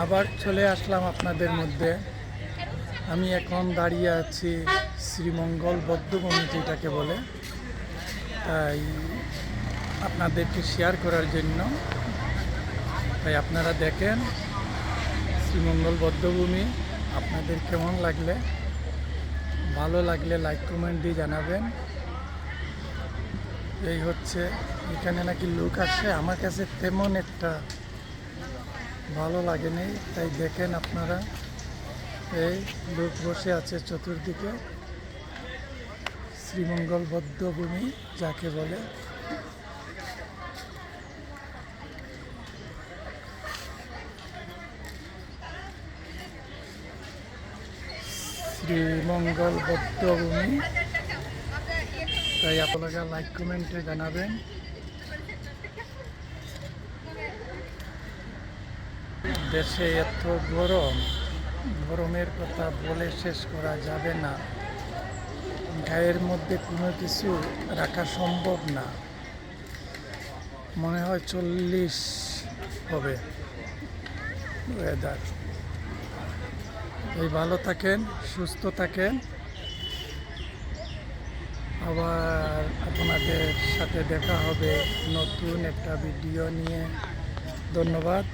আবার চলে আসলাম আপনাদের মধ্যে। আমি এখন দাঁড়িয়ে আছি শ্রীমঙ্গল বৌদ্ধভূমি যেটাকে বলে। তাই আপনাদেরকে শেয়ার করার জন্য। তাই আপনারা দেখেন শ্রীমঙ্গল বৌদ্ধভূমি আপনাদের কেমন লাগলে? ভালো লাগলে লাইক কমেন্ট দিয়ে জানাবেন। এই হচ্ছে, এখানে নাকি লোক আসে, আমার কাছে তেমন একটা ভালো লাগেনি, তাই দেখেন আপনারা। এই লোক বসে আছে চতুর্দিকে। শ্রীমঙ্গল বদ্ধভূমি, যাকে বলে। শ্রীমঙ্গল বদ্ধভূমি। তাই আপনারা লাইক, কমেন্টে জানাবেন। দেশে এত গরম, গরমের কথা বলে শেষ করা যাবে না। গায়ের মধ্যে কোনো কিছু রাখা সম্ভব না। মনে হয় চল্লিশ হবে ওয়েদার এই ভালো থাকেন, সুস্থ থাকেন। আবার আপনাদের সাথে দেখা হবে নতুন একটা ভিডিও নিয়ে। ধন্যবাদ।